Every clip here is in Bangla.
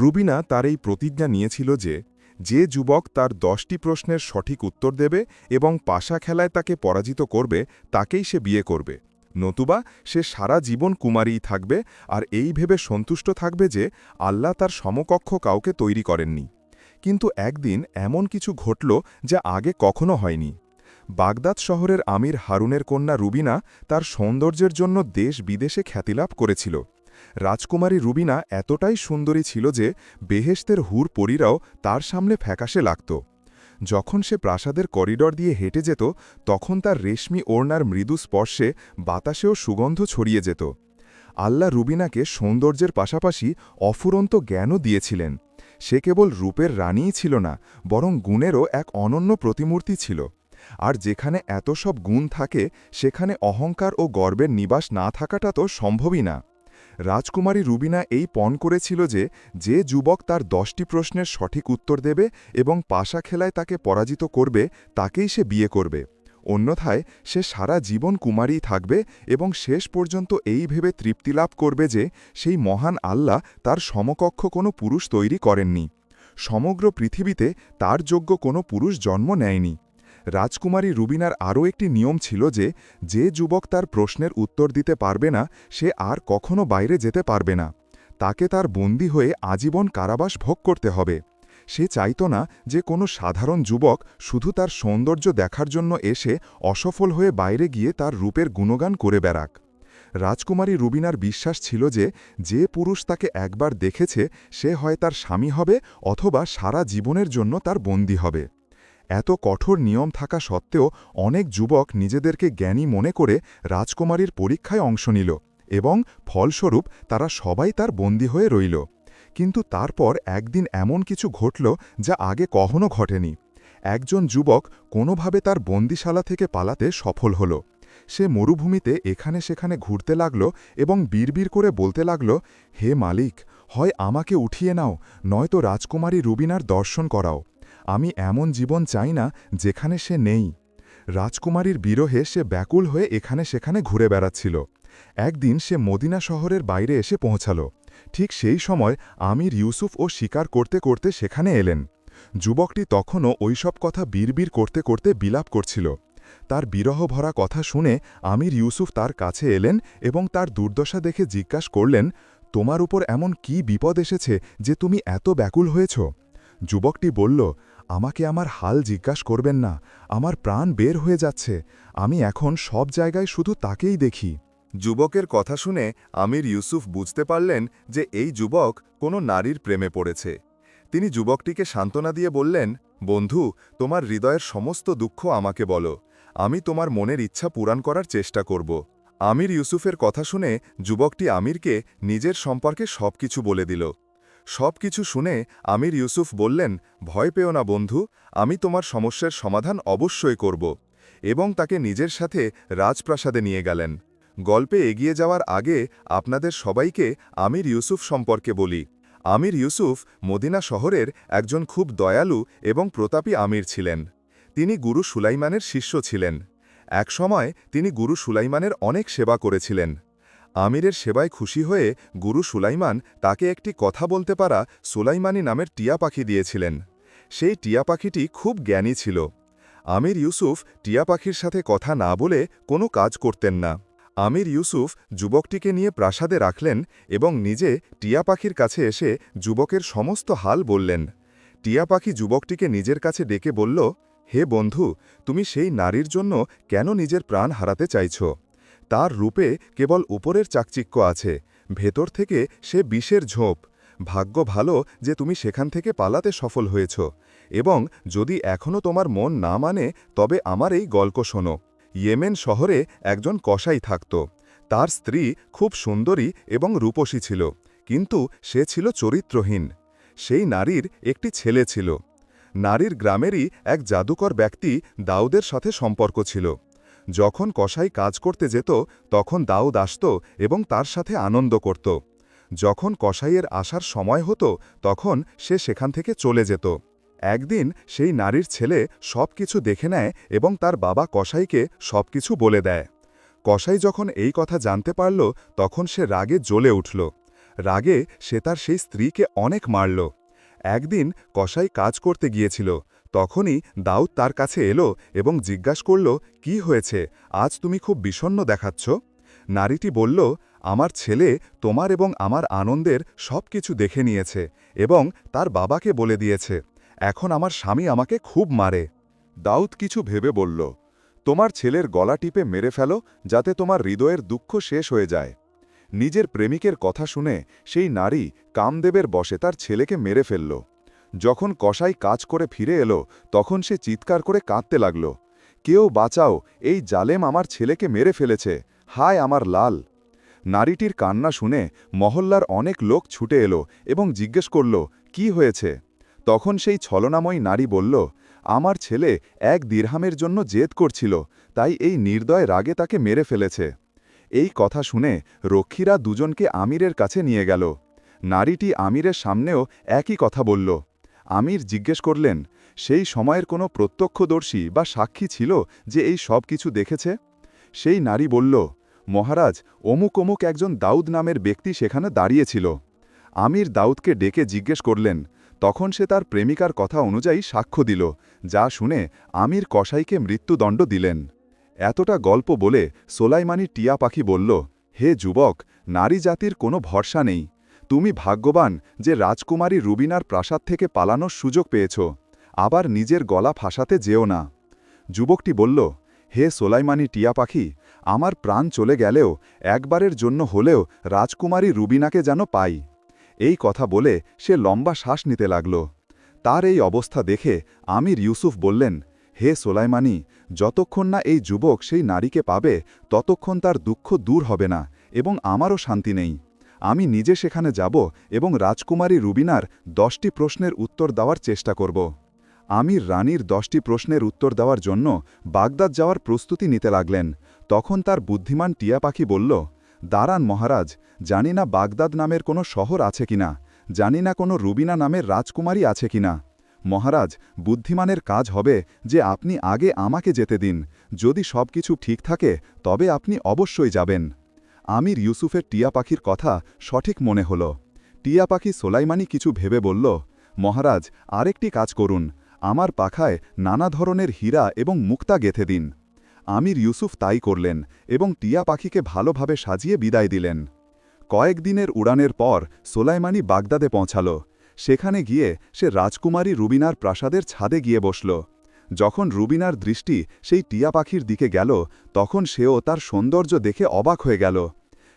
রুবিনা তার এই প্রতিজ্ঞা নিয়েছিল যে যে যুবক তার দশটি প্রশ্নের সঠিক উত্তর দেবে এবং পাশা খেলায় তাকে পরাজিত করবে, তাকেই সে বিয়ে করবে। নতুবা সে সারা জীবন কুমারীই থাকবে আর এই ভেবে সন্তুষ্ট থাকবে যে, আল্লাহ তার সমকক্ষ কাউকে তৈরি করেননি। কিন্তু একদিন এমন কিছু ঘটল যা আগে কখনো হয়নি। বাগদাদ শহরের আমির হারুনের কন্যা রুবিনা তার সৌন্দর্যের জন্য দেশ বিদেশে খ্যাতিলাভ করেছিল। রাজকুমারী রুবিনা এতটাই সুন্দরী ছিল যে বেহেস্তের হুর পরীরাও তার সামনে ফ্যাকাশে লাগত। যখন সে প্রাসাদের করিডর দিয়ে হেঁটে যেত, তখন তার রেশমি ওড়নার মৃদু স্পর্শে বাতাসেও সুগন্ধ ছড়িয়ে যেত। আল্লাহ রুবিনাকে সৌন্দর্যের পাশাপাশি অফুরন্ত জ্ঞানও দিয়েছিলেন। সে কেবল রূপের রানীই ছিল না, বরং গুণেরও এক অনন্য প্রতিমূর্তি ছিল। আর যেখানে এত সব গুণ থাকে, সেখানে অহংকার ও গর্বের নিবাস না থাকাটা তো সম্ভবই না। রাজকুমারী রুবিনা এই পণ করেছিল যে যে যুবক তার দশটি প্রশ্নের সঠিক উত্তর দেবে এবং পাশা খেলায় তাকে পরাজিত করবে, তাকেই সে বিয়ে করবে। অন্যথায় সে সারা জীবন কুমারী থাকবে এবং শেষ পর্যন্ত এই ভেবে তৃপ্তিলাভ করবে যে, সেই মহান আল্লাহ তার সমকক্ষ কোনো পুরুষ তৈরি করেননি। সমগ্র পৃথিবীতে তার যোগ্য কোনো পুরুষ জন্ম নেয়নি। রাজকুমারী রুবিনার আরও একটি নিয়ম ছিল যে যে যুবক তার প্রশ্নের উত্তর দিতে পারবে না, সে আর কখনো বাইরে যেতে পারবে না। তাকে তার বন্দী হয়ে আজীবন কারাবাস ভোগ করতে হবে। সে চাইত না যে কোনো সাধারণ যুবক শুধু তার সৌন্দর্য দেখার জন্য এসে অসফল হয়ে বাইরে গিয়ে তার রূপের গুণগান করে বেড়াক। রাজকুমারী রুবিনার বিশ্বাস ছিল যে যে পুরুষ তাকে একবার দেখেছে, সে হয় তার স্বামী হবে অথবা সারা জীবনের জন্য তার বন্দী হবে। এত কঠোর নিয়ম থাকা সত্ত্বেও অনেক যুবক নিজেদেরকে জ্ঞানী মনে করে রাজকুমারীর পরীক্ষায় অংশ নিল এবং ফলস্বরূপ তারা সবাই তার বন্দী হয়ে রইল। কিন্তু তারপর একদিন এমন কিছু ঘটল যা আগে কখনো ঘটেনি। একজন যুবক কোনোভাবে তার বন্দিশালা থেকে পালাতে সফল হল। সে মরুভূমিতে এখানে সেখানে ঘুরতে লাগল এবং বিড়বিড় করে বলতে লাগল, হে মালিক, হয় আমাকে উঠিয়ে নাও, নয়তো রাজকুমারী রুবিনার দর্শন করাও। আমি এমন জীবন চাই না যেখানে সে নেই। রাজকুমারীর বিরহে সে ব্যাকুল হয়ে এখানে সেখানে ঘুরে বেড়াচ্ছিল। একদিন সে মদিনা শহরের বাইরে এসে পৌঁছাল। ঠিক সেই সময় আমির ইউসুফ ও শিকার করতে করতে সেখানে এলেন। যুবকটি তখনও ওইসব কথা বিড়বিড় করতে করতে বিলাপ করছিল। তার বিরহ ভরা কথা শুনে আমির ইউসুফ তার কাছে এলেন এবং তার দুর্দশা দেখে জিজ্ঞাসা করলেন, তোমার উপর এমন কি বিপদ এসেছে যে তুমি এত ব্যাকুল হয়েছ? যুবকটি বলল আমাকে আমার হাল জিজ্ঞাস করবেন না, আমার প্রাণ বের হয়ে যাচ্ছে, আমি এখন সব জায়গায় শুধু তাকেই দেখি। যুবকের কথা শুনে আমির ইউসুফ বুঝতে পারলেন যে এই যুবক কোনো নারীর প্রেমে পড়েছে। তিনি যুবকটিকে সান্ত্বনা দিয়ে বললেন, বন্ধু, তোমার হৃদয়ের সমস্ত দুঃখ আমাকে বলো। আমি তোমার মনের ইচ্ছা পূরণ করার চেষ্টা করব। আমির ইউসুফের কথা শুনে যুবকটি আমিরকে নিজের সম্পর্কে সব কিছু বলে দিল। সব কিছু শুনে আমির ইউসুফ বললেন, ভয় পেও না বন্ধু, আমি তোমার সমস্যার সমাধান অবশ্যই করব। এবং তাকে নিজের সাথে রাজপ্রাসাদে নিয়ে গেলেন। গল্পে এগিয়ে যাওয়ার আগে আপনাদের সবাইকে আমির ইউসুফ সম্পর্কে বলি। আমির ইউসুফ মদিনা শহরের একজন খুব দয়ালু এবং প্রতাপী আমির ছিলেন। তিনি গুরু সুলাইমানের শিষ্য ছিলেন। একসময় তিনি গুরু সুলাইমানের অনেক সেবা করেছিলেন। আমিরের সেবায় খুশি হয়ে গুরু সুলাইমান তাকে একটি কথা বলতে পারা সুলাইমানি নামের টিয়া পাখি দিয়েছিলেন। সেই টিয়া পাখিটি খুব জ্ঞানী ছিল। আমির ইউসুফ টিয়া পাখির সাথে কথা না বলে কোনো কাজ করতেন না। আমির ইউসুফ যুবকটিকে নিয়ে প্রাসাদে রাখলেন এবং নিজে টিয়া পাখির কাছে এসে যুবকের সমস্ত হাল বললেন। টিয়া পাখি যুবকটিকে নিজের কাছে ডেকে বলল, হে বন্ধু, তুমি সেই নারীর জন্য কেন নিজের প্রাণ হারাতে চাইছ? তার রূপে কেবল উপরের চাকচিক্য আছে, ভেতর থেকে সে বিষের ঝোপ। ভাগ্য ভালো যে তুমি সেখান থেকে পালাতে সফল হয়েছ, এবং যদি এখনও তোমার মন না মানে তবে আমার এই গল্প শোনো। ইয়েমেন শহরে একজন কসাই থাকত। তার স্ত্রী খুব সুন্দরী এবং রূপসী ছিল, কিন্তু সে ছিল চরিত্রহীন। সেই নারীর একটি ছেলে ছিল। নারীর গ্রামেরই এক জাদুকর ব্যক্তি দাউদের সাথে সম্পর্ক ছিল। যখন কসাই কাজ করতে যেত, তখন দাউদ আসত এবং তার সাথে আনন্দ করত। যখন কসাইয়ের আসার সময় হতো, তখন সে সেখান থেকে চলে যেত। একদিন সেই নারীর ছেলে সব কিছু দেখে নেয় এবং তার বাবা কসাইকে সব কিছু বলে দেয়। কসাই যখন এই কথা জানতে পারল, তখন সে রাগে জ্বলে উঠল। রাগে সে তার সেই স্ত্রীকে অনেক মারল। একদিন কসাই কাজ করতে গিয়েছিল। তখনই দাউদ তার কাছে এলো এবং জিজ্ঞাস করল, কি হয়েছে? আজ তুমি খুব বিষণ্ণ দেখাচ্ছ? নারীটি বলল, আমার ছেলে তোমার এবং আমার আনন্দের সব কিছু দেখে নিয়েছে এবং তার বাবাকে বলে দিয়েছে, এখন আমার স্বামী আমাকে খুব মারে। দাউদ কিছু ভেবে বলল, তোমার ছেলের গলা টিপে মেরে ফেলো যাতে তোমার হৃদয়ের দুঃখ শেষ হয়ে যায়। নিজের প্রেমিকের কথা শুনে সেই নারী কামদেবের বসে তার ছেলেকে মেরে ফেলল। যখন কসাই কাজ করে ফিরে এলো, তখন সে চিৎকার করে কাঁদতে লাগল। কেউ বাঁচাও, এই জালেম আমার ছেলেকে মেরে ফেলেছে, হায় আমার লাল। নারীটির কান্না শুনে মহল্লার অনেক লোক ছুটে এলো এবং জিজ্ঞেস করল, কি হয়েছে? তখন সেই ছলনাময়ী নারী বলল, আমার ছেলে এক দীর্হামের জন্য জেদ করছিল, তাই এই নির্দয় রাগে তাকে মেরে ফেলেছে। এই কথা শুনে রক্ষীরা দুজনকে আমিরের কাছে নিয়ে গেল। নারীটি আমিরের সামনেও একই কথা বলল আমির জিজ্ঞেস করলেন, সেই সময়ের কোনো প্রত্যক্ষদর্শী বা সাক্ষী ছিল যে এই সব কিছু দেখেছে? সেই নারী বলল, মহারাজ, অমুক অমুক একজন দাউদ নামের ব্যক্তি সেখানে দাঁড়িয়েছিল। আমির দাউদকে ডেকে জিজ্ঞেস করলেন, তখন সে তার প্রেমিকার কথা অনুযায়ী সাক্ষ্য দিল, যা শুনে আমির কসাইকে মৃত্যুদণ্ড দিলেন। এতটা গল্প বলে সোলাইমানি টিয়া পাখি বলল, হে যুবক, নারী জাতির কোনো ভরসা নেই। তুমি ভাগ্যবান যে রাজকুমারী রুবিনার প্রাসাদ থেকে পালানোর সুযোগ পেয়েছ। আবার নিজের গলা ফাঁসাতে যেও না। যুবকটি বলল, হে সোলাইমানি টিয়া পাখি, আমার প্রাণ চলে গেলেও একবারের জন্য হলেও রাজকুমারী রুবিনাকে যেন পাই। এই কথা বলে সে লম্বা শ্বাস নিতে লাগল। তার এই অবস্থা দেখে আমির ইউসুফ বললেন, হে সোলাইমানি, যতক্ষণ না এই যুবক সেই নারীকে পাবে, ততক্ষণ তার দুঃখ দূর হবে না এবং আমারও শান্তি নেই। আমি নিজে সেখানে যাব এবং রাজকুমারী রুবিনার দশটি প্রশ্নের উত্তর দেওয়ার চেষ্টা করব। আমির রানীর দশটি প্রশ্নের উত্তর দেওয়ার জন্য বাগদাদ যাওয়ার প্রস্তুতি নিতে লাগলেন। তখন তার বুদ্ধিমান টিয়া পাখি বলল দাঁড়ান মহারাজ, জানি না বাগদাদ নামের কোনো শহর আছে কিনা, জানি না কোনো রুবিনা নামের রাজকুমারী আছে কিনা। মহারাজ, বুদ্ধিমানের কাজ হবে যে আপনি আগে আমাকে যেতে দিন। যদি সব কিছু ঠিক থাকে, তবে আপনি অবশ্যই যাবেন। আমির ইউসুফের টিয়া পাখির কথা সঠিক মনে হল। টিয়া পাখি সোলাইমানি কিছু ভেবে বলল, মহারাজ, আরেকটি কাজ করুন। আমার পাখায় নানা ধরনের হীরা এবং মুক্তা গেথে দিন। আমির ইউসুফ তাই করলেন এবং টিয়া পাখিকে ভালোভাবে সাজিয়ে বিদায় দিলেন। কয়েকদিনের উড়ানের পর সোলাইমানি বাগদাদে পৌঁছাল। সেখানে গিয়ে সে রাজকুমারী রুবিনার প্রাসাদের ছাদে গিয়ে বসল। যখন রুবিনার দৃষ্টি সেই টিয়া পাখির দিকে গেল, তখন সেও তার সৌন্দর্য দেখে অবাক হয়ে গেল।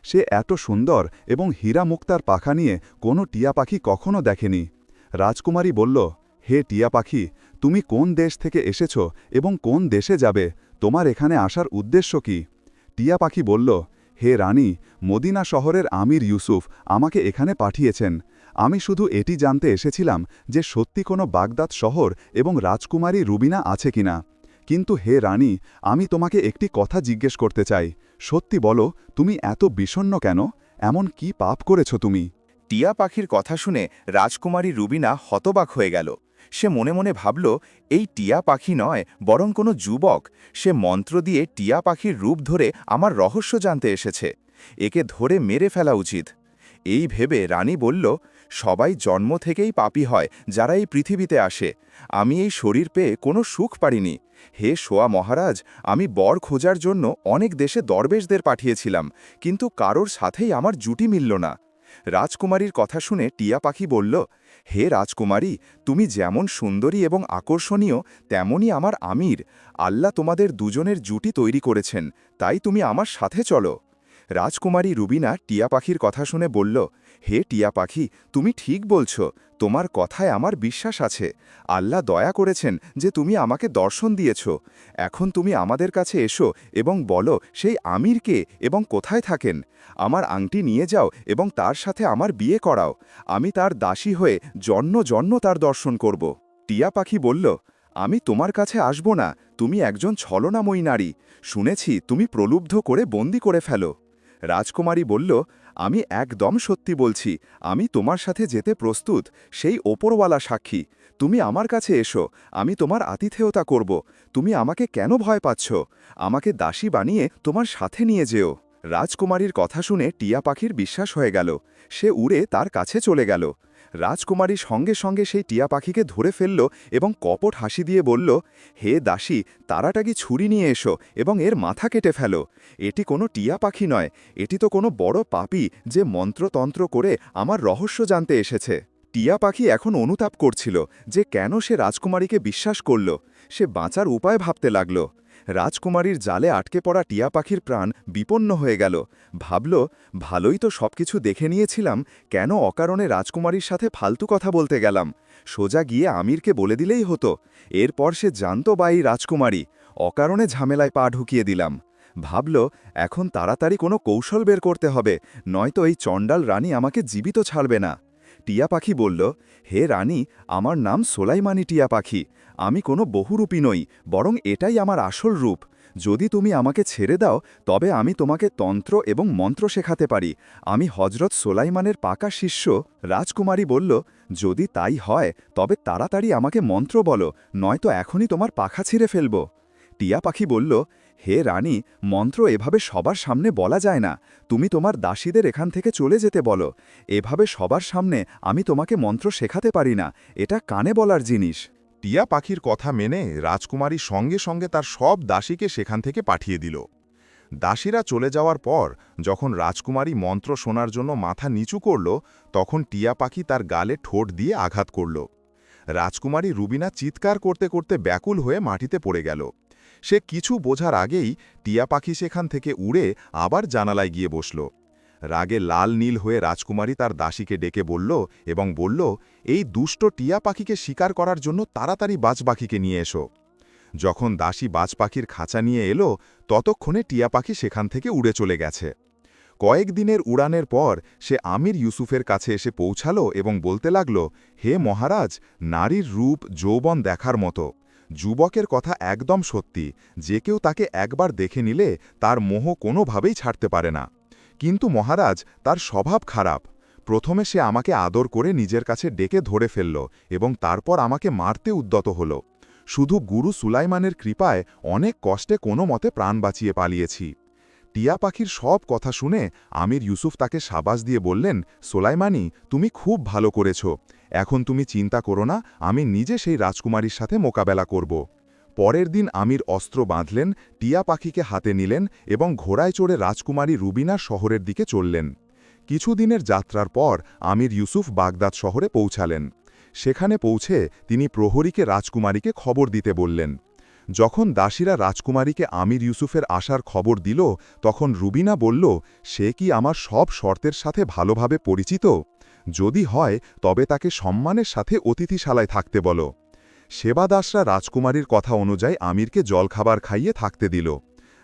সে এত সুন্দর এবং হীরা মুক্তার পাখা নিয়ে কোনো টিয়া পাখি কখনো দেখেনি। রাজকুমারী বলল, হে টিয়া পাখি, তুমি কোন দেশ থেকে এসেছ এবং কোন দেশে যাবে? তোমার এখানে আসার উদ্দেশ্য কি? টিয়া পাখি বলল হে রানী, মদিনা শহরের আমির ইউসুফ আমাকে এখানে পাঠিয়েছেন। আমি শুধু এটি জানতে এসেছিলাম যে সত্যি কোনো বাগদাদ শহর এবং রাজকুমারী রুবিনা আছে কিনা। কিন্তু হে রানী, আমি তোমাকে একটি কথা জিজ্ঞেস করতে চাই। সত্যি বলো, তুমি এত বিষণ্ন কেন? এমন কি পাপ করেছ তুমি? টিয়া পাখির কথা শুনে রাজকুমারী রুবিনা হতবাক হয়ে গেল। সে মনে মনে ভাবল, এই টিয়া পাখি নয়, বরং কোনো যুবক। সে মন্ত্র দিয়ে টিয়া পাখির রূপ ধরে আমার রহস্য জানতে এসেছে। একে ধরে মেরে ফেলা উচিত। এই ভেবে রানী বলল, সবাই জন্ম থেকেই পাপী হয়, যারা এই পৃথিবীতে আসে। আমি এই শরীর পেয়ে কোনো সুখ পারিনি। হে সোয়া মহারাজ, আমি বর খোঁজার জন্য অনেক দেশে দরবেশদের পাঠিয়েছিলাম, কিন্তু কারোর সাথেই আমার জুটি মিলল না। রাজকুমারীর কথা শুনে টিয়া পাখি বলল, হে রাজকুমারী, তুমি যেমন সুন্দরী এবং আকর্ষণীয়, তেমনই আমার আমির। আল্লাহ তোমাদের দুজনের জুটি তৈরি করেছেন, তাই তুমি আমার সাথে চলো। রাজকুমারী রুবিনা টিয়া পাখির কথা শুনে বলল, হে টিয়া পাখি, তুমি ঠিক বলছো, তোমার কথায় আমার বিশ্বাস আছে। আল্লাহ দয়া করেছেন যে তুমি আমাকে দর্শন দিয়েছ। এখন তুমি আমাদের কাছে এসো এবং বলো, সেই আমির কে এবং কোথায় থাকেন? আমার আংটি নিয়ে যাও এবং তার সাথে আমার বিয়ে করাও। আমি তার দাসী হয়ে জন্ম জন্ম তার দর্শন করব। টিয়া পাখি বলল, আমি তোমার কাছে আসব না। তুমি একজন ছলনাময়ী নারী। শুনেছি তুমি প্রলুব্ধ করে বন্দি করে ফেলো। রাজকুমারী বলল, আমি একদম সত্যি বলছি, আমি তোমার সাথে যেতে প্রস্তুত, সেই ওপরওয়ালা সাক্ষী। তুমি আমার কাছে এসো, আমি তোমার আতিথেয়তা করব। তুমি আমাকে কেন ভয় পাচ্ছ? আমাকে দাসী বানিয়ে তোমার সাথে নিয়ে যেও। রাজকুমারীর কথা শুনে টিয়া পাখির বিশ্বাস হয়ে গেল। সে উড়ে তার কাছে চলে গেল। রাজকুমারী সঙ্গে সঙ্গে সেই টিয়া পাখিকে ধরে ফেলল এবং কপট হাসি দিয়ে বলল, হে দাসী তারাটাকি ছুরি নিয়ে এসো এবং এর মাথা কেটে ফেলো। এটি কোনো টিয়া পাখি নয়, এটি তো কোনো বড় পাপি যে মন্ত্রতন্ত্র করে আমার রহস্য জানতে এসেছে। টিয়া পাখি এখন অনুতাপ করছিল যে কেন সে রাজকুমারীকে বিশ্বাস করল। সে বাঁচার উপায় ভাবতে লাগল। রাজকুমারীর জালে আটকে পড়া টিয়া পাখির প্রাণ বিপন্ন হয়ে গেল। ভাবল, ভালোই তো সবকিছু দেখে নিয়েছিলাম, কেন অকারণে রাজকুমারীর সাথে ফালতু কথা বলতে গেলাম? সোজা গিয়ে আমিরকে বলে দিলেই হতো। এরপর সে জানত বা এই রাজকুমারী। অকারণে ঝামেলায় পা ঢুকিয়ে দিলাম। ভাবল, এখন তাড়াতাড়ি কোনো কৌশল বের করতে হবে, নয়তো এই চণ্ডাল রানী আমাকে জীবিত ছাড়বে না। টিয়া পাখি বলল, হে রানী, আমার নাম সোলাইমানি টিয়া পাখি। আমি কোনো বহুরূপী নই, বরং এটাই আমার আসল রূপ। যদি তুমি আমাকে ছেড়ে দাও, তবে আমি তোমাকে তন্ত্র এবং মন্ত্র শেখাতে পারি। আমি হজরত সোলাইমানের পাকা শিষ্য। রাজকুমারী বলল, যদি তাই হয়, তবে তাড়াতাড়ি আমাকে মন্ত্র বলো, নয়তো এখনই তোমার পাখা ছিঁড়ে ফেলব। টিয়া পাখি বলল, হে রানী, মন্ত্র এভাবে সবার সামনে বলা যায় না। তুমি তোমার দাসীদের এখান থেকে চলে যেতে বলো। এভাবে সবার সামনে আমি তোমাকে মন্ত্র শেখাতে পারি না। এটা কানে বলার জিনিস। টিয়া পাখির কথা মেনে রাজকুমারী সঙ্গে সঙ্গে তার সব দাসীকে সেখান থেকে পাঠিয়ে দিল। দাসীরা চলে যাওয়ার পর যখন রাজকুমারী মন্ত্র শোনার জন্য মাথা নিচু করল, তখন টিয়া পাখি তার গালে ঠোঁট দিয়ে আঘাত করল। রাজকুমারী রুবিনা চিৎকার করতে করতে ব্যাকুল হয়ে মাটিতে পড়ে গেল। সে কিছু বোঝার আগেই টিয়া পাখি সেখান থেকে উড়ে আবার জানালায় গিয়ে বসল। রাগে লাল নীল হয়ে রাজকুমারী তার দাসীকে ডেকে বলল এবং বলল, এই দুষ্ট টিয়া পাখিকে শিকার করার জন্য তাড়াতাড়ি বাজ পাখিকে নিয়ে এসো। যখন দাসী বাজ পাখির খাঁচা নিয়ে এলো, ততক্ষণে টিয়া পাখি সেখান থেকে উড়ে চলে গেছে। কয়েকদিনের উড়ানের পর সে আমির ইউসুফের কাছে এসে পৌঁছালো এবং বলতে লাগল, হে মহারাজ, নারীর রূপ যৌবন দেখার মতো। যুবকের কথা একদম সত্যি। যে কেউ তাকে একবার দেখে নিলে তার মোহ কোনোভাবেই ছাড়তে পারে না। কিন্তু মহারাজ, তার স্বভাব খারাপ। প্রথমে সে আমাকে আদর করে নিজের কাছে ডেকে ধরে ফেলল এবং তারপর আমাকে মারতে উদ্যত হল। শুধু গুরু সুলাইমানের কৃপায় অনেক কষ্টে কোনো মতে প্রাণ বাঁচিয়ে পালিয়েছি। টিয়া পাখির সব কথা শুনে আমির ইউসুফ তাকে সাবাস দিয়ে বললেন, সোলাইমানি, তুমি খুব ভালো করেছ। এখন তুমি চিন্তা করো না, আমি নিজে সেই রাজকুমারীর সাথে মোকাবেলা করব। পরের দিন আমির অস্ত্র বাঁধলেন, টিয়া পাখিকে হাতে নিলেন এবং ঘোড়ায় চড়ে রাজকুমারী রুবিনা শহরের দিকে চললেন। কিছুদিনের যাত্রার পর আমির ইউসুফ বাগদাদ শহরে পৌঁছালেন। সেখানে পৌঁছে তিনি প্রহরীকে রাজকুমারীকে খবর দিতে বললেন। যখন দাসীরা রাজকুমারীকে আমির ইউসুফের আসার খবর দিল, তখন রুবিনা বলল, সে কি আমার সব শর্তের সাথে ভালোভাবে পরিচিত? যদি হয়, তবে তাকে সম্মানের সাথে অতিথিশালায় থাকতে বলো। সেবাদাসরা রাজকুমারীর কথা অনুযায়ী আমিরকে জলখাবার খাইয়ে থাকতে দিল।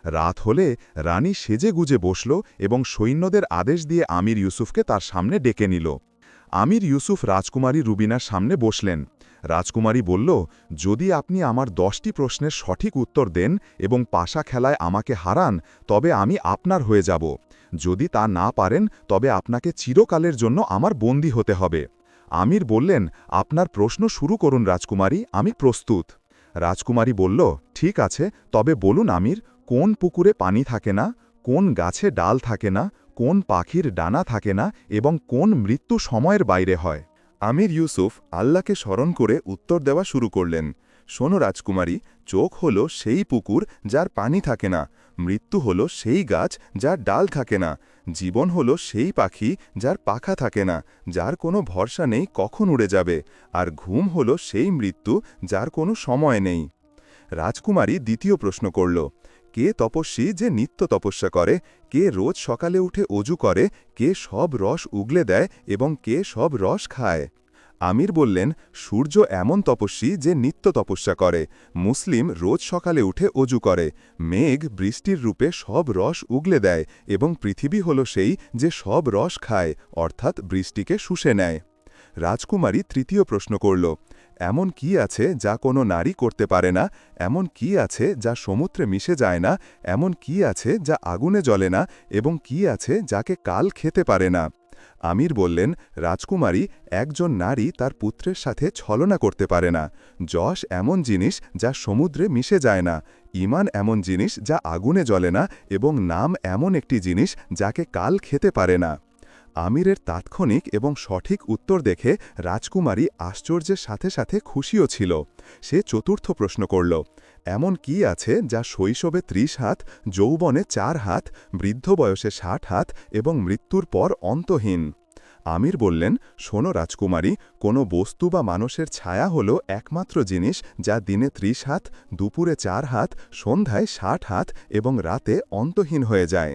রাত হলে রানী সেজে গুজে বসল এবং সৈন্যদের আদেশ দিয়ে আমির ইউসুফকে তার সামনে ডেকে নিল। আমির ইউসুফ রাজকুমারী রুবিনার সামনে বসলেন। রাজকুমারী বলল, যদি আপনি আমার দশটি প্রশ্নের সঠিক উত্তর দেন এবং পাশা খেলায় আমাকে হারান, তবে আমি আপনার হয়ে যাব। যদি তা না পারেন, তবে আপনাকে চিরকালের জন্য আমার বন্দী হতে হবে। আমির বললেন, আপনার প্রশ্ন শুরু করুন রাজকুমারী, আমি প্রস্তুত। রাজকুমারী বলল, ঠিক আছে, তবে বলুন আমির, কোন পুকুরে পানি থাকে না, কোন গাছে ডাল থাকে না, কোন পাখির ডানা থাকে না, এবং কোন মৃত্যু সময়ের বাইরে হয়? আমির ইউসুফ আল্লাহকে স্মরণ করে উত্তর দেওয়া শুরু করলেন শোনো রাজকুমারী, চোখ হল সেই পুকুর যার পানি থাকে না, মৃত্যু হল সেই গাছ যার ডাল থাকে না, জীবন হল সেই পাখি যার পাখা থাকে না, যার কোনো ভরসা নেই কখন উড়ে যাবে, আর ঘুম হল সেই মৃত্যু যার কোনো সময় নেই। রাজকুমারী দ্বিতীয় প্রশ্ন করল, কে তপস্বী যে নিত্য তপস্যা করে, কে রোজ সকালে উঠে অজু করে, কে সব রস উগলে দেয় এবং কে সব রস খায়? আমির বললেন, সূর্য এমন তপস্বী যে নিত্য তপস্যা করে। মুসলিম রোজ সকালে উঠে অজু করে। মেঘ বৃষ্টির রূপে সব রস উগলে দেয় এবং পৃথিবী হল সেই যে সব রস খায়, অর্থাৎ বৃষ্টিকে শুষে নেয়। রাজকুমারী তৃতীয় প্রশ্ন করল, এমন কি আছে যা কোনো নারী করতে পারে না? এমন কি আছে যা সমুদ্রে মিশে যায় না? এমন কি আছে যা আগুনে জ্বলে না? এবং কি আছে যাকে কাল খেতে পারে না? আমির বললেন, রাজকুমারী একজন নারী তার পুত্রের সাথে ছলনা করতে পারে না। যশ এমন জিনিস যা সমুদ্রে মিশে যায় না। ইমান এমন জিনিস যা আগুনে জ্বলে না এবং নাম এমন একটি জিনিস যাকে কাল খেতে পারে না। আমিরের তাৎক্ষণিক এবং সঠিক উত্তর দেখে রাজকুমারী আশ্চর্যের সাথে সাথে খুশিও ছিল। সে চতুর্থ প্রশ্ন করল, এমন কি আছে যা শৈশবে ত্রিশ হাত, যৌবনে চার হাত, বৃদ্ধ বয়সে ষাট হাত এবং মৃত্যুর পর অন্তহীন? আমির বললেন, শোনো রাজকুমারী, কোনো বস্তু বা মানুষের ছায়া হল একমাত্র জিনিস যা দিনে ত্রিশ হাত, দুপুরে চার হাত, সন্ধ্যায় ষাট হাত এবং রাতে অন্তহীন হয়ে যায়।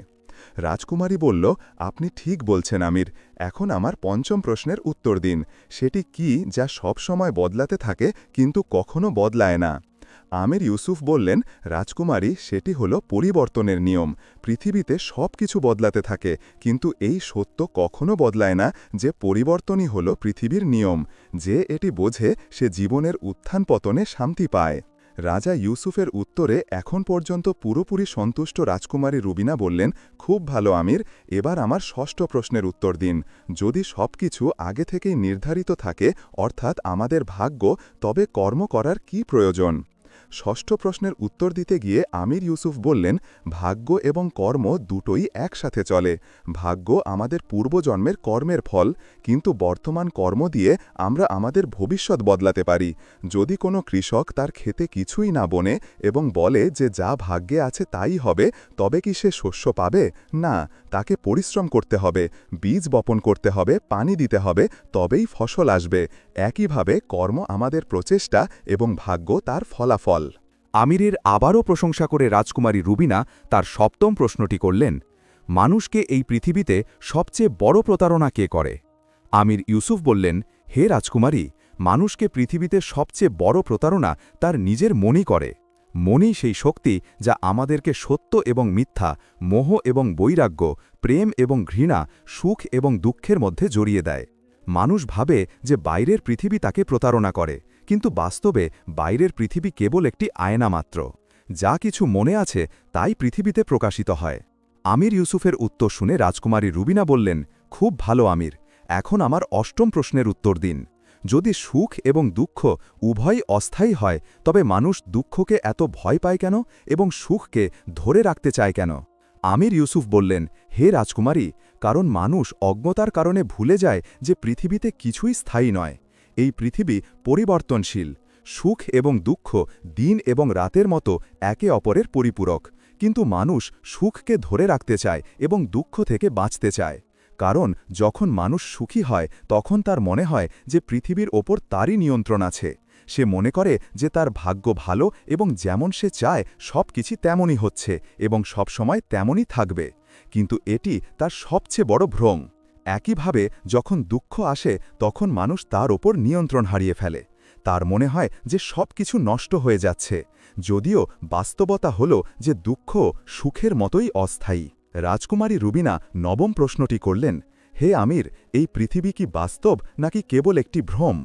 রাজকুমারী বলল, আপনি ঠিক বলছেন, আমির। এখন আমার পঞ্চম প্রশ্নের উত্তর দিন। সেটি কি যা সব সময় বদলাতে থাকে, কিন্তু কখনো বদলায় না? আমির ইউসুফ বললেন, রাজকুমারী, সেটি হল পরিবর্তনের নিয়ম। পৃথিবীতে সব কিছু বদলাতে থাকে, কিন্তু এই সত্য কখনো বদলায় না যে পরিবর্তনই হল পৃথিবীর নিয়ম। যে এটি বোঝে, সে জীবনের উত্থান পতনে শান্তি পায়। রাজা ইউসুফের উত্তরে এখন পর্যন্ত পুরোপুরি সন্তুষ্ট রাজকুমারী রুবিনা বললেন, খুব ভালো, আমির, এবার আমার ষষ্ঠ প্রশ্নের উত্তর দিন। যদি সব কিছু আগে থেকেই নির্ধারিত থাকে, অর্থাৎ আমাদের ভাগ্য, তবে কর্ম করার কি প্রয়োজন? ষষ্ঠ প্রশ্নের উত্তর দিতে গিয়ে আমির ইউসুফ বললেন, ভাগ্য এবং কর্ম দুটোই একসাথে চলে। ভাগ্য আমাদের পূর্বজন্মের কর্মের ফল, কিন্তু বর্তমান কর্ম দিয়ে আমরা আমাদের ভবিষ্যৎ বদলাতে পারি। যদি কোনো কৃষক তার খেতে কিছুই না বনে এবং বলে যে যা ভাগ্যে আছে তাই হবে, তবে কি সে শস্য পাবে? না, তাকে পরিশ্রম করতে হবে, বীজ বপন করতে হবে, পানি দিতে হবে, তবেই ফসল আসবে। একইভাবে কর্ম আমাদের প্রচেষ্টা এবং ভাগ্য তার ফলাফল। আমিরের আবারও প্রশংসা করে রাজকুমারী রুবিনা তার সপ্তম প্রশ্নটি করলেন, মানুষকে এই পৃথিবীতে সবচেয়ে বড় প্রতারণা কে করে? আমির ইউসুফ বললেন, হে রাজকুমারী, মানুষকে পৃথিবীতে সবচেয়ে বড় প্রতারণা তার নিজের মনই করে। মনই সেই শক্তি যা আমাদেরকে সত্য এবং মিথ্যা, মোহ এবং বৈরাগ্য, প্রেম এবং ঘৃণা, সুখ এবং দুঃখের মধ্যে জড়িয়ে দেয়। মানুষ ভাবে যে বাইরের পৃথিবী তাকে প্রতারণা করে। কিন্তু বাস্তবে বাইরের পৃথিবী কেবল একটি আয়না মাত্র যা কিছু মনে আছে, তাই পৃথিবীতে প্রকাশিত হয়। আমির ইউসুফের উত্তর শুনে রাজকুমারী রুবিনা বললেন, খুব ভালো আমির, এখন আমার অষ্টম প্রশ্নের উত্তর দিন। যদি সুখ এবং দুঃখ উভয়ই অস্থায়ী হয়, তবে মানুষ দুঃখকে এত ভয় পায় কেন এবং সুখকে ধরে রাখতে চায় কেন? আমির ইউসুফ বললেন, হে রাজকুমারী, কারণ মানুষ অজ্ঞতার কারণে ভুলে যায় যে পৃথিবীতে কিছুই স্থায়ী নয়। এই পৃথিবী পরিবর্তনশীল, সুখ এবং দুঃখ দিন এবং রাতের মতো একে অপরের পরিপূরক। কিন্তু মানুষ সুখকে ধরে রাখতে চায় এবং দুঃখ থেকে বাঁচতে চায়। কারণ যখন মানুষ সুখী হয়, তখন তার মনে হয় যে পৃথিবীর ওপর তারই নিয়ন্ত্রণ আছে। সে মনে করে যে তার ভাগ্য ভালো এবং যেমন সে চায় সব কিছু তেমনই হচ্ছে এবং সবসময় তেমনই থাকবে। কিন্তু এটি তার সবচেয়ে বড় ভ্রং একইভাবে যখন দুঃখ আসে, তখন মানুষ তার ওপর নিয়ন্ত্রণ হারিয়ে ফেলে। তার মনে হয় যে সব কিছু নষ্ট হয়ে যাচ্ছে। যদিও বাস্তবতা হল যে দুঃখ সুখের মতোই অস্থায়ী। রাজকুমারী রুবিনা নবম প্রশ্নটি করলেন, হে আমির, এই পৃথিবী কি বাস্তব নাকি কেবল একটি ভ্রম?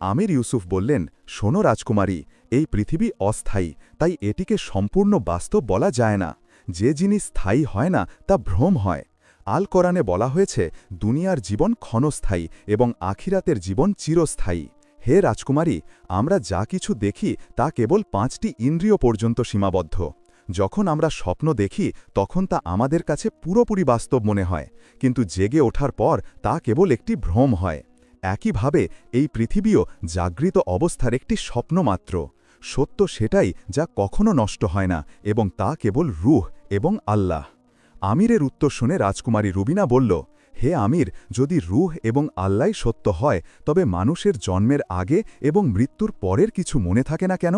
আমির ইউসুফ বললেন, শোনো রাজকুমারী, এই পৃথিবী অস্থায়ী, তাই এটিকে সম্পূর্ণ বাস্তব বলা যায় না। যে জিনিস স্থায়ী হয় না, তা ভ্রম হয়। আল কোরআনে বলা হয়েছে, দুনিয়ার জীবন ক্ষণস্থায়ী এবং আখিরাতের জীবন চিরস্থায়ী। হে রাজকুমারী, আমরা যা কিছু দেখি তা কেবল পাঁচটি ইন্দ্রিয় পর্যন্ত সীমাবদ্ধ। যখন আমরা স্বপ্ন দেখি, তখন তা আমাদের কাছে পুরোপুরি বাস্তব মনে হয়, কিন্তু জেগে ওঠার পর তা কেবল একটি ভ্রম হয়। একইভাবে, এই পৃথিবীও জাগৃত অবস্থার একটি স্বপ্ন মাত্র। সত্য সেটাই যা কখনো নষ্ট হয় না এবং তা কেবল রুহ এবং আল্লাহ। আমিরের উত্তর শুনে রাজকুমারী রুবিনা বলল, হে আমির, যদি রুহ এবং আল্লাহ সত্য হয়, তবে মানুষের জন্মের আগে এবং মৃত্যুর পরের কিছু মনে থাকে না কেন?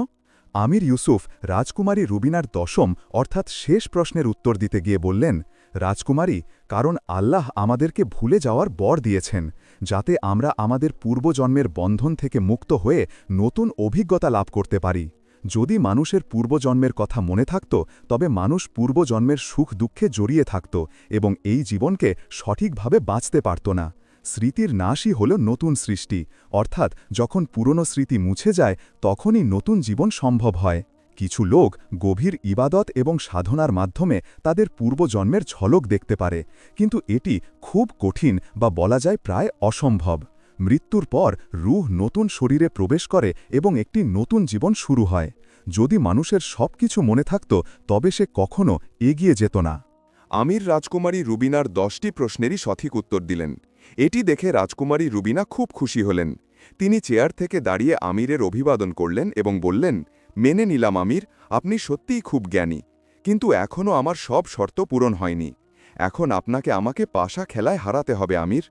আমির ইউসুফ রাজকুমারী রুবিনার দশম, অর্থাৎ শেষ প্রশ্নের উত্তর দিতে গিয়ে বললেন, রাজকুমারী, কারণ আল্লাহ আমাদেরকে ভুলে যাওয়ার বর দিয়েছেন, যাতে আমরা আমাদের পূর্বজন্মের বন্ধন থেকে মুক্ত হয়ে নতুন অভিজ্ঞতা লাভ করতে পারি। যদি মানুষের পূর্বজন্মের কথা মনে থাকত, তবে মানুষ পূর্বজন্মের সুখ দুঃখে জড়িয়ে থাকত এবং এই জীবনকে সঠিকভাবে বাঁচতে পারত না। স্মৃতির নাশই হল নতুন সৃষ্টি, অর্থাৎ যখন পুরনো স্মৃতি মুছে যায়, তখনই নতুন জীবন সম্ভব হয়। কিছু লোক গভীর ইবাদত এবং সাধনার মাধ্যমে তাদের পূর্বজন্মের ঝলক দেখতে পারে, কিন্তু এটি খুব কঠিন বা বলা যায় প্রায় অসম্ভব। মৃত্যুর পর রুহ নতুন শরীরে প্রবেশ করে এবং একটি নতুন জীবন শুরু হয়। যদি মানুষের সব কিছু মনে থাকত, তবে সে কখনো এগিয়ে যেত না। আমির রাজকুমারী রুবিনার দশটি প্রশ্নেরই সঠিক উত্তর দিলেন। এটি দেখে রাজকুমারী রুবিনা খুব খুশি হলেন। তিনি চেয়ার থেকে দাঁড়িয়ে আমিরের অভিবাদন করলেন এবং বললেন, মেনে নিলাম আমির, আপনি সত্যিই খুব জ্ঞানী। কিন্তু এখনও আমার সব শর্ত পূরণ হয়নি। এখন আপনাকে আমাকে পাশা খেলায় হারাতে হবে, আমির।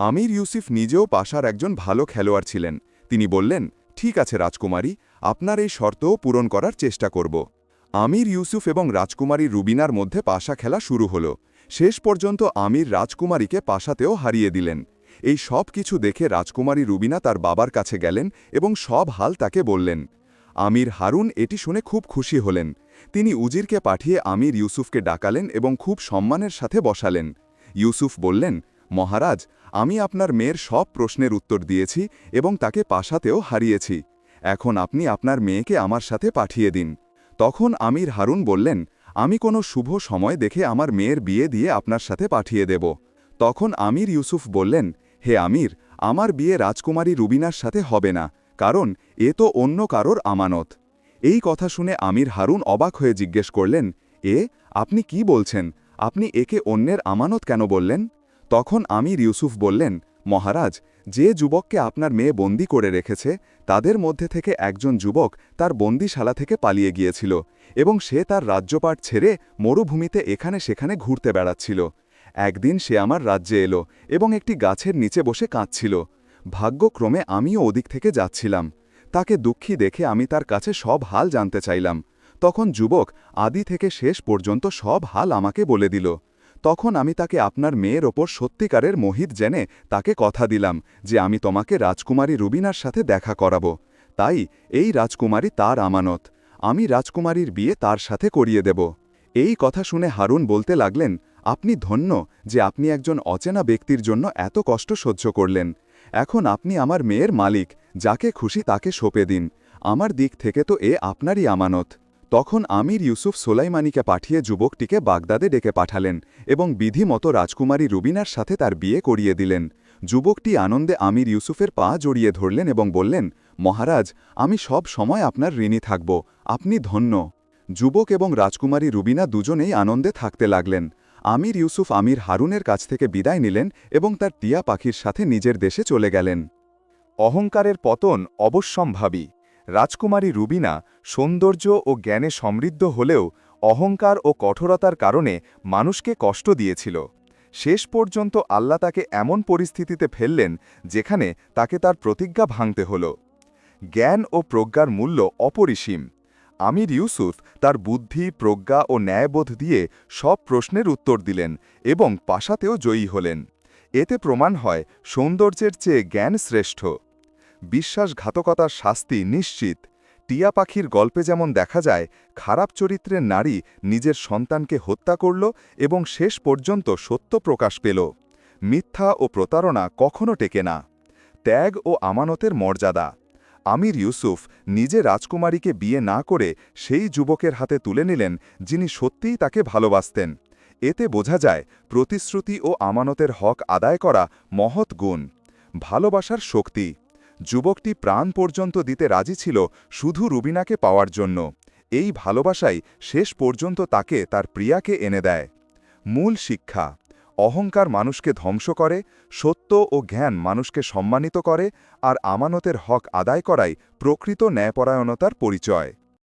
আমির ইউসুফ নিজেও পাশার একজন ভালো খেলোয়াড় ছিলেন। তিনি বললেন, ঠিক আছে রাজকুমারী, আপনার এই শর্তও পূরণ করার চেষ্টা করব। আমির ইউসুফ এবং রাজকুমারী রুবিনার মধ্যে পাশা খেলা শুরু হল। শেষ পর্যন্ত আমির রাজকুমারীকে পাশাতেও হারিয়ে দিলেন। এই সব কিছু দেখে রাজকুমারী রুবিনা তার বাবার কাছে গেলেন এবং সব হাল তাকে বললেন। আমির হারুন এটি শুনে খুব খুশি হলেন। তিনি উজিরকে পাঠিয়ে আমির ইউসুফকে ডাকালেন এবং খুব সম্মানের সাথে বসালেন। ইউসুফ বললেন মহারাজ, আমি আপনার মেয়ের সব প্রশ্নের উত্তর দিয়েছি এবং তাকে পাশাতেও হারিয়েছি। এখন আপনি আপনার মেয়েকে আমার সাথে পাঠিয়ে দিন। তখন আমির হারুন বললেন, আমি কোনো শুভ সময় দেখে আমার মেয়ের বিয়ে দিয়ে আপনার সাথে পাঠিয়ে দেব। তখন আমির ইউসুফ বললেন, হে আমির, আমার বিয়ে রাজকুমারী রুবিনার সাথে হবে না, কারণ এ তো অন্য কারোর আমানত। এই কথা শুনে আমির হারুন অবাক হয়ে জিজ্ঞেস করলেন, এ, আপনি কি বলছেন? আপনি একে অন্যের আমানত কেন বললেন? তখন আমির ইউসুফ বললেন, মহারাজ, যে যুবককে আপনার মেয়ে বন্দি করে রেখেছে, তাদের মধ্যে থেকে একজন যুবক তার বন্দিশালা থেকে পালিয়ে গিয়েছিল এবং সে তার রাজ্যপাট ছেড়ে মরুভূমিতে এখানে সেখানে ঘুরতে বেড়াচ্ছিল। একদিন সে আমার রাজ্যে এলো এবং একটি গাছের নিচে বসে কাঁদছিল। ভাগ্যক্রমে আমিও ওদিক থেকে যাচ্ছিলাম। তাকে দুঃখী দেখে আমি তার কাছে সব হাল জানতে চাইলাম। তখন যুবক আদি থেকে শেষ পর্যন্ত সব হাল আমাকে বলে দিল। তখন আমি তাকে আপনার মেয়ের ওপর সত্যিকারের মোহিত জেনে তাকে কথা দিলাম যে আমি তোমাকে রাজকুমারী রুবিনার সাথে দেখা করাবো। তাই এই রাজকুমারী তার আমানত। আমি রাজকুমারীর বিয়ে তার সাথে করিয়ে দেব। এই কথা শুনে হারুন বলতে লাগলেন, আপনি ধন্য যে আপনি একজন অচেনা ব্যক্তির জন্য এত কষ্ট সহ্য করলেন। এখন আপনি আমার মেয়ের মালিক, যাকে খুশি তাকে সঁপে দিন। আমার দিক থেকে তো এ আপনারই আমানত। তখন আমির ইউসুফ সোলাইমানিকে পাঠিয়ে যুবকটিকে বাগদাদে ডেকে পাঠালেন এবং বিধিমতো রাজকুমারী রুবিনার সাথে তার বিয়ে করিয়ে দিলেন। যুবকটি আনন্দে আমির ইউসুফের পা জড়িয়ে ধরলেন এবং বললেন, মহারাজ, আমি সব সময় আপনার ঋণী থাকব, আপনি ধন্য। যুবক এবং রাজকুমারী রুবিনা দুজনেই আনন্দে থাকতে লাগলেন। আমির ইউসুফ আমির হারুনের কাছ থেকে বিদায় নিলেন এবং তার টিয়া পাখির সাথে নিজের দেশে চলে গেলেন। অহংকারের পতন অবশ্যম্ভাবী। রাজকুমারী রুবিনা সৌন্দর্য ও জ্ঞানে সমৃদ্ধ হলেও অহংকার ও কঠোরতার কারণে মানুষকে কষ্ট দিয়েছিল। শেষ পর্যন্ত আল্লাহ তাকে এমন পরিস্থিতিতে ফেললেন যেখানে তাকে তার প্রতিজ্ঞা ভাঙতে হল। জ্ঞান ও প্রজ্ঞার মূল্য অপরিসীম। আমির ইউসুফ তার বুদ্ধি, প্রজ্ঞা ও ন্যায়বোধ দিয়ে সব প্রশ্নের উত্তর দিলেন এবং পাশাতেও জয়ী হলেন। এতে প্রমাণ হয় সৌন্দর্যের চেয়ে জ্ঞান শ্রেষ্ঠ। বিশ্বাসঘাতকতার শাস্তি নিশ্চিত। টিয়া পাখির গল্পে যেমন দেখা যায়, খারাপ চরিত্রের নারী নিজের সন্তানকে হত্যা করল এবং শেষ পর্যন্ত সত্য প্রকাশ পেল। মিথ্যা ও প্রতারণা কখনো টেকে না। ত্যাগ ও আমানতের মর্যাদা। আমির ইউসুফ নিজে রাজকুমারীকে বিয়ে না করে সেই যুবকের হাতে তুলে নিলেন যিনি সত্যিই তাকে ভালোবাসতেন। এতে বোঝা যায়, প্রতিশ্রুতি ও আমানতের হক আদায় করা মহৎ গুণ। ভালোবাসার শক্তি। যুবকটি প্রাণ পর্যন্ত দিতে রাজি ছিল শুধু রুবিনাকে পাওয়ার জন্য। এই ভালোবাসাই শেষ পর্যন্ত তাকে তার প্রিয়াকে এনে দেয়। মূল শিক্ষা, অহংকার মানুষকে ধ্বংস করে, সত্য ও জ্ঞান মানুষকে সম্মানিত করে আর আমানতের হক আদায় করাই প্রকৃত ন্যায়পরায়ণতার পরিচয়।